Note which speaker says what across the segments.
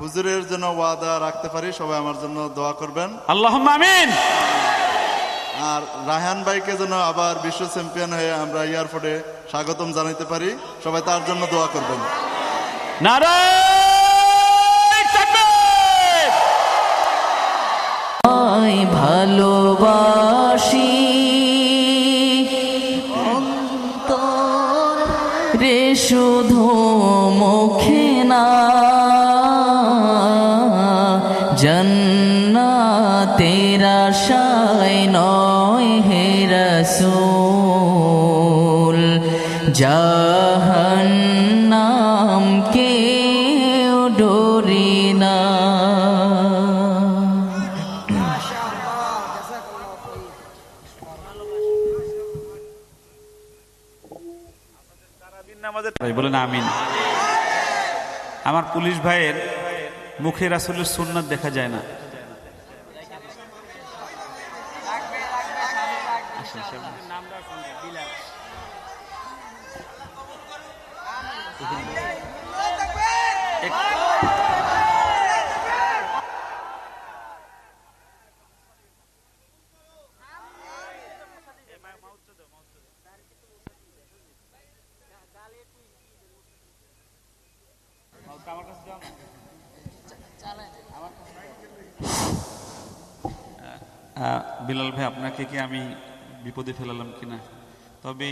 Speaker 1: হুজুরের জন্য ওয়াদা রাখতে পারি সবাই আমার জন্য দোয়া করবেন।
Speaker 2: আল্লাহ আমিন।
Speaker 1: আর রায়হান ভাইকে যেন আবার বিশ্ব চ্যাম্পিয়ন হয়ে আমরা এয়ারপোর্টে স্বাগতম জানাইতে পারি সবাই তার জন্য দোয়া করবেন।
Speaker 2: নারায়!
Speaker 3: জন্নাতের আশায় নয় হে রসূল জাহান্নাম কেউ ডরি না।
Speaker 2: বলেন আমার পুলিশ ভাইয়ের মুখে রাসুলের সুন্নাত দেখা যায় না। বিলাল ভাই, আপনাকে কি আমি বিপদে ফেলালাম কিনা? তবে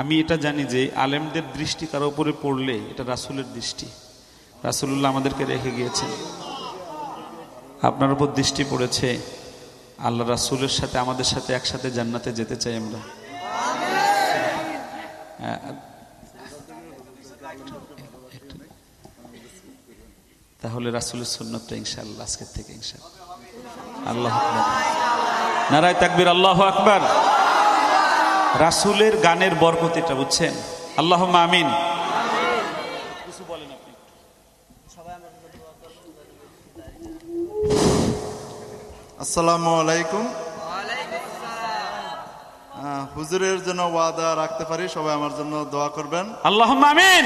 Speaker 2: আমি এটা জানি যে আলেমদের দৃষ্টি কারও উপরে পড়লে এটা রাসুলের দৃষ্টি। রাসুল্লাহ আমাদেরকে রেখে গিয়েছেন। আপনার উপর দৃষ্টি পড়েছে, আল্লাহ রাসুলের সাথে, আমাদের সাথে একসাথে জান্নাতে যেতে চাই আমরা। তাহলে রাসুলের সুন্নতটা ইনশাল্লাহ আজকের থেকে ইনশাআল্লাহ। আল্লাহ নারায় তাকবীর আল্লাহ আকবার। রাসুলের গানের বরকতিটা বুঝছেন? আল্লাহ আমিন।
Speaker 1: আসসালামু আলাইকুম। হুজুরের জন্য ওয়াদা রাখতে পারি সবাই আমার জন্য দোয়া করবেন।
Speaker 2: আল্লাহ আমিন।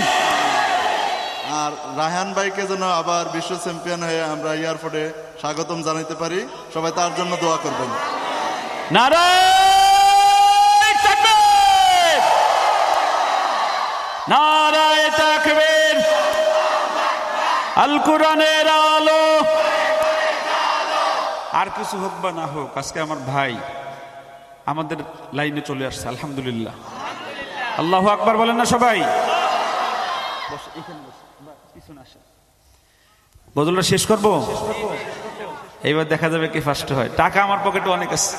Speaker 1: আর রায়হান ভাইকে যেন আবার বিশ্ব চ্যাম্পিয়ন হয়ে আমরা এয়ারপোর্টে স্বাগতম জানাইতে পারি সবাই তার জন্য দোয়া করবেন।
Speaker 2: নারায় তাকবীর নারায় তাকবীর আল কোরআনের আলো। আর কিছু হোক বা না হোক আজকে আমার ভাই আমাদের লাইনে চলে আসছে আলহামদুলিল্লাহ। আল্লাহ আকবার বলেন না সবাই? বদলটা শেষ করব? এইবার দেখা যাবে কি ফার্স্ট হয়। টাকা আমার পকেটে অনেক আছে।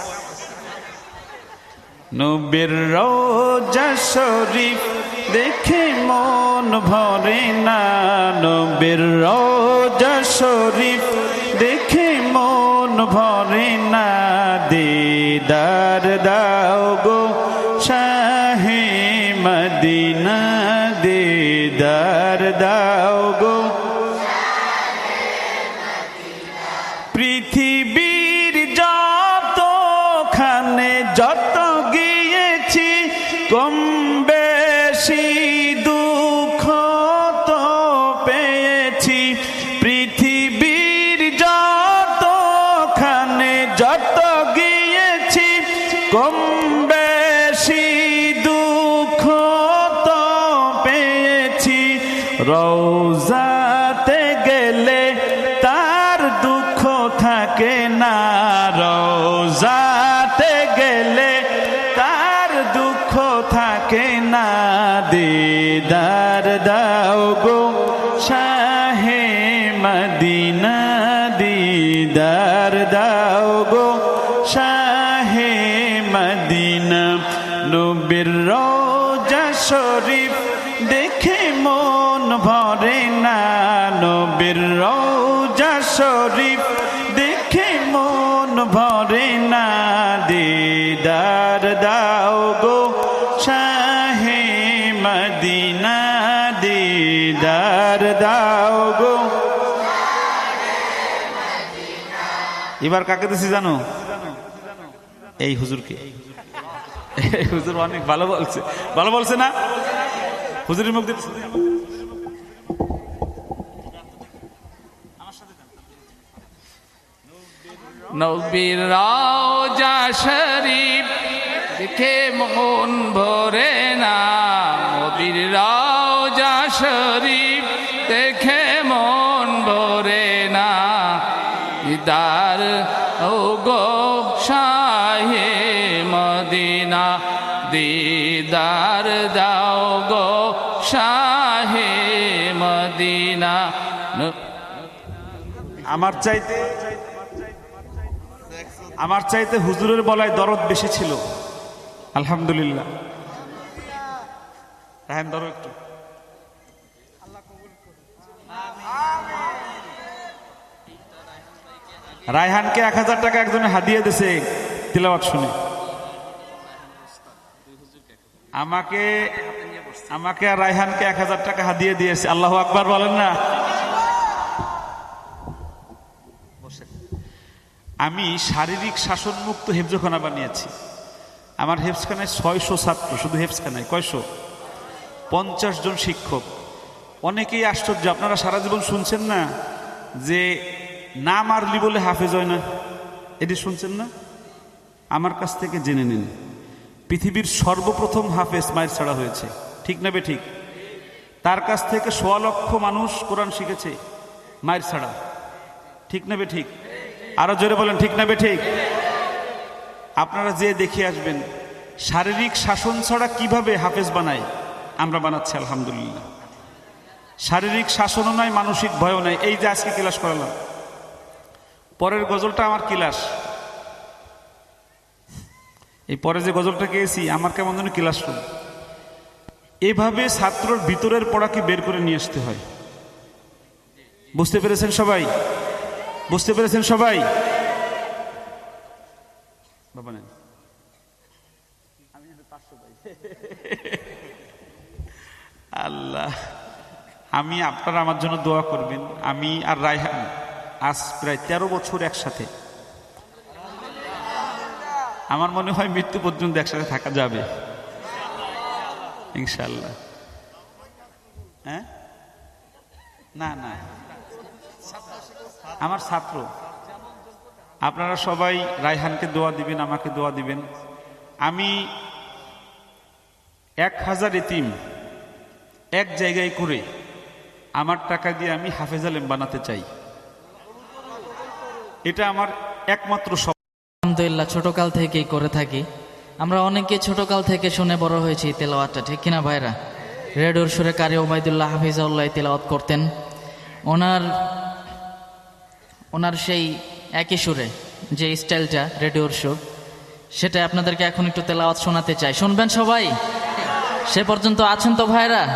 Speaker 2: নবীর রোজা শরীফ দেখে মন ভরে না। নবীর রোজা শরীফ দেখে মন ভরে না। দিদার দাও গো শাহে মদিনা। দিদার দাও গো পৃথিবীর যতখানে যত কম বেশি দুঃখ তো পেয়েছি। রৌজাতে গেলে তার দুঃখ থাকে না। রৌজাতে গেলে তার দুঃখ থাকে না। দিদার দাও মদিনা, নবীর রোজা শরীফ দেখে মন ভরে না। নবীর রোজা শরীফ দেখে মন ভরে না। দিদার দাও গো শাহে মদিনা, দিদার দাও গো। এবার কাকে দিছি জানো? এই হুজুরকে। হুজুর অনেক ভালো বলছে। ভালো বলছে না? হুজুরের মুখ দিচ্ছে
Speaker 4: নবীর রাও যা শরীফ দেখে মন ভরে দিদার দাও গো শাহে মদিনা।
Speaker 2: আমার চাইতে আমার চাইতে হুজুরের বলায় দরদ বেশি ছিল। আলহামদুলিল্লাহ। রাহেন ধরো একটু। রায়হানকে এক হাজার টাকা একজনে হাদিয়ে দিছে তিলাওয়াত শুনে। আমাকে আমাকে আর রায়হানকে এক হাজার টাকা হাদিয়ে দিয়েছে। আল্লাহ আকবার বলেন না? আমি শারীরিক শাসনমুক্ত হেফজখানা বানিয়েছি। আমার হেফসখানায় ছয়শো ছাত্র, শুধু হেফসখানায় কয়শো? পঞ্চাশ জন শিক্ষক। অনেকেই আশ্চর্য, আপনারা সারা জীবন শুনছেন না যে না মারলি বলে হাফেজ হয় না? এটি শুনছেন না? আমার কাছ থেকে জেনে নিন। পৃথিবীর সর্বপ্রথম হাফেজ মায়ের ছাড়া হয়েছে। ঠিক না ঠিক? তার কাছ থেকে সোয়া লক্ষ মানুষ কোরআন শিখেছে মায়ের ছাড়া। ঠিক না ঠিক? আরও জোরে বলেন, ঠিক না ঠিক? আপনারা যে দেখে আসবেন, শারীরিক শাসন ছাড়া কীভাবে হাফেজ বানায়? আমরা বানাচ্ছি, আলহামদুলিল্লাহ। শারীরিক শাসনও নয়, মানসিক ভয়ও নাই এই যে আজকে ক্লাস করালাম। পরের গজলটা আমার ক্লাস। এই পরে যে গজলটা গেয়েছি, আমার কেমন যেন ক্লাসরুম এভাবে ছাত্রর ভিতরের পড়াকে বের করে নিয়ে আসতে হয়। বুঝতে পেরেছেন সবাই? বুঝতে পেরেছেন সবাই? আল্লাহ, আমি আপনারা আমার জন্য দোয়া করবেন। আমি আর রায়হান, আজ প্রায় তেরো বছর একসাথে আমার মনে হয় মৃত্যু পর্যন্ত একসাথে থাকা যাবে। ইনশাল্লাহ হ্যাঁ? না না। আমার ছাত্র। আপনারা সবাই রায়হানকে দোয়া দিবেন, আমাকে দোয়া দিবেন। আমি এক হাজার এতিম এক জায়গায় করে আমার টাকা দিয়ে আমি হাফেজ আলেম বানাতে চাই। এটা আমার একমাত্র
Speaker 3: আলহামদুলিল্লাহ, ছোটকাল থেকেই করে থাকি। আমরা অনেকে ছোটকাল থেকে শুনে বড় হয়েছি তেলাওয়াতটা, ঠিক কিনা ভাইরা? রেডিওর সুরে কারি ওবায়দুল্লাহ হাফিজাউল্লাহ তেলাওয়াত করতেন। ওনার ওনার সেই একই সুরে, যে স্টাইলটা রেডিওর সুর সেটা আপনাদেরকে এখন একটু তেলাওয়াত শোনাতে চাই। শুনবেন সবাই? সে পর্যন্ত আছেন তো ভাইরা?